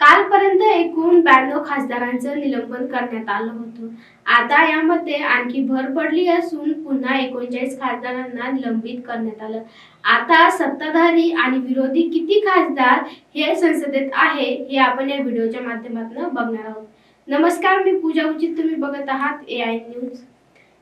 कालपर्यंत एकूण ब्याण्णव खासदारांचं निलंबन करण्यात आलं होतं. आता यामध्ये आणखी भर पडली असून पुन्हा एकोणचाळीस खासदारांना निलंबित करण्यात आलं. आता सत्ताधारी आणि विरोधी किती खासदार हे संसदेत आहे हे आपण या व्हिडिओच्या माध्यमातून बघणार आहोत. नमस्कार मी पूजा उचित. तुम्ही बघत आहात ए आय न्यूज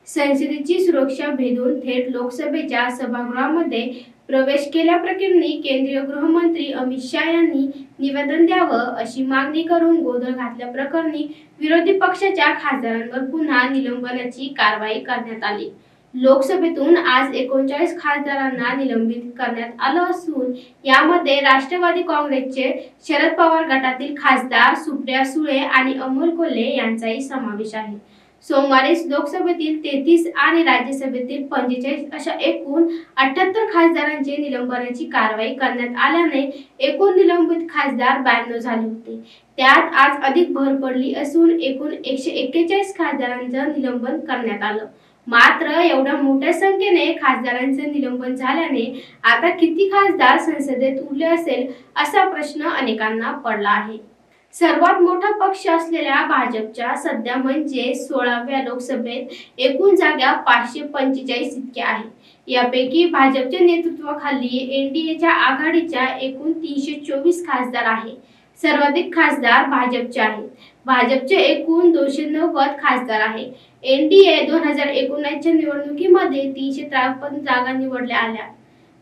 संसदेची सुरक्षा भेदून थेट लोकसभेच्या सभागृहामध्ये प्रवेश केल्याप्रकरणी केंद्रीय गृहमंत्री अमित शहा यांनी निवेदन द्यावं अशी मागणी करून गोंधळ घातल्याप्रकरणी विरोधी पक्षाच्या खासदारांवर पुन्हा निलंबनाची कारवाई करण्यात आली. लोकसभेतून आज एकोणचाळीस खासदारांना निलंबित करण्यात आलं असून यामध्ये राष्ट्रवादी काँग्रेसचे शरद पवार गटातील खासदार सुप्रिया सुळे आणि अमोल कोल्हे यांचाही समावेश आहे. सोमवारी लोकसभेतील तेहतीस आणि राज्यसभेतील पंचेचाळीस अशा एकूण अठ्याहत्तर खासदारांचे निलंबनाची कारवाई करण्यात आल्याने एकूण निलंबित खासदार ब्याण्णव झाले होते. त्यात आज अधिक भर पडली असून एकूण एकशे एक्केचाळीस खासदारांचं निलंबन करण्यात आलं. मात्र एवढ्या मोठ्या संख्येने खासदारांचे निलंबन झाल्याने आता किती खासदार संसदेत उरले असेल असा प्रश्न अनेकांना पडला आहे. सर्वात मोठा पक्ष असलेल्या भाजपच्या सध्या म्हणजे सोळाव्या लोकसभेत एकूण जागा पाचशे पंचेचाळीस इतक्या आहे यापैकी भाजपच्या नेतृत्वाखाली एनडीएच्या आघाडीच्या एकूण तीनशे चोवीस खासदार आहे सर्वाधिक खासदार भाजपचे आहेत. भाजपचे एकूण दोनशे नव्वद खासदार आहे एनडीए दोन हजार एकोणीसच्या निवडणुकीमध्ये तीनशे त्रेपन्न जागा निवडल्या आल्या.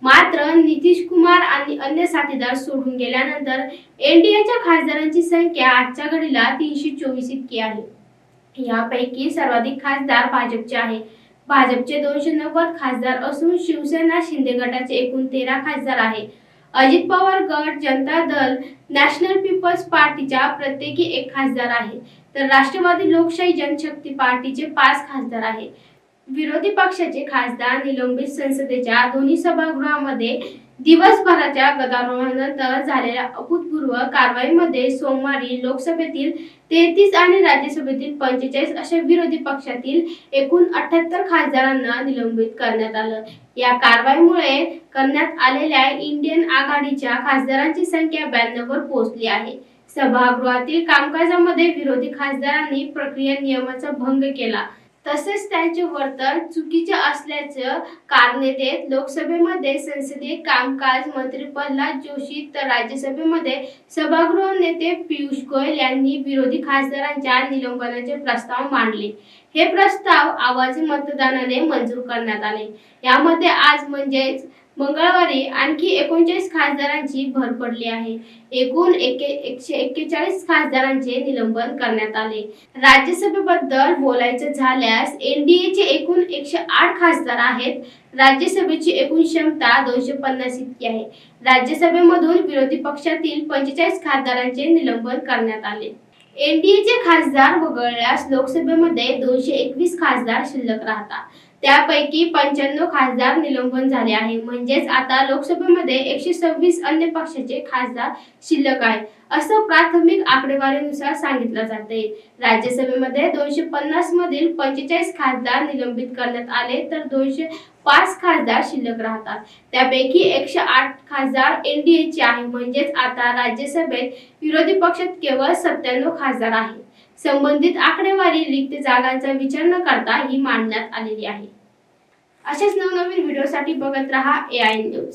मात्र नितीश कुमार आणि अन्य साथीदार सोडून गेल्यानंतर एनडीएच्या खासदारांची संख्या आजच्या घडीला तीनशे चोवीस इतकी आहे. यापैकी सर्वाधिक खासदार भाजपचे आहे. भाजपचे दोनशे नव्वद खासदार असून शिवसेना शिंदे गटाचे एकूण तेरा खासदार आहे. अजित पवार गट जनता दल नॅशनल पीपल्स पार्टीच्या प्रत्येकी एक खासदार आहे. तर राष्ट्रवादी लोकशाही जनशक्ती पार्टीचे पाच खासदार आहे. विरोधी पक्षाचे खासदार निलंबित संसदेच्या दोन्ही सभागृहामध्ये दिवसभराच्या गदारोळानंतर झालेल्या अभूतपूर्व कारवाईमध्ये सोमवारी लोकसभेतील तेहतीस आणि राज्यसभेतील पंचेचाळीस अशा विरोधी पक्षातील एकूण अठ्याहत्तर खासदारांना निलंबित करण्यात आलं. या कारवाईमुळे करण्यात आलेल्या इंडियन आघाडीच्या खासदारांची संख्या ब्याण्णव वर पोहोचली आहे. सभागृहातील कामकाजामध्ये विरोधी खासदारांनी प्रक्रिया नियमाचा भंग केला. तसेच त्यांचे वर्तन चुकीचे असल्याचं कारणे देत लोकसभेमध्ये संसदीय कामकाज मंत्री प्रल्हाद जोशी तर राज्यसभेमध्ये सभागृह नेते पियुष गोयल यांनी विरोधी खासदारांच्या निलंबनाचे प्रस्ताव मांडले. हे प्रस्ताव आवाजी मतदानाने मंजूर करण्यात आले. यामध्ये आज म्हणजेच मंगळवारी आणखी एकोणचाळीस खासदारांची भर पडली आहे. एकूण एके एकशे एक्केचाळीस खासदारांचे निलंबन करण्यात आले. राज्यसभेबद्दल बोलायचं झाल्यास एनडीएचे एकूण एकशे आठ खासदार आहेत. राज्यसभेची एकूण क्षमता दोनशे पन्नास इतकी आहे. राज्यसभेमधून विरोधी पक्षातील पंचेचाळीस खासदारांचे निलंबन करण्यात आले. एनडीएचे खासदार वगळल्यास लोकसभेमध्ये दोनशे एकवीस खासदार शिल्लक राहतात. त्यापैकी पंच्याण्णव खासदार निलंबन झाले आहे. म्हणजेच आता लोकसभेमध्ये एकशे सव्वीस अन्य पक्षाचे खासदार शिल्लक आहे. असं प्राथमिक आकडेवारीनुसार सांगितलं जाते. राज्यसभेमध्ये दोनशे पन्नास मधील पंचेचाळीस खासदार निलंबित करण्यात आले तर दोनशे पाच खासदार शिल्लक राहतात. त्यापैकी एकशे आठ खासदार एनडीएचे आहे. म्हणजेच आता राज्यसभेत विरोधी पक्षात केवळ सत्त्याण्णव खासदार आहे संबंधित आकडेवारी रिक्त जागांचा विचार न करता ही मांडण्यात आलेली आहे. अशाच नवनवीन व्हिडिओसाठी बघत रहा ए आय न्यूज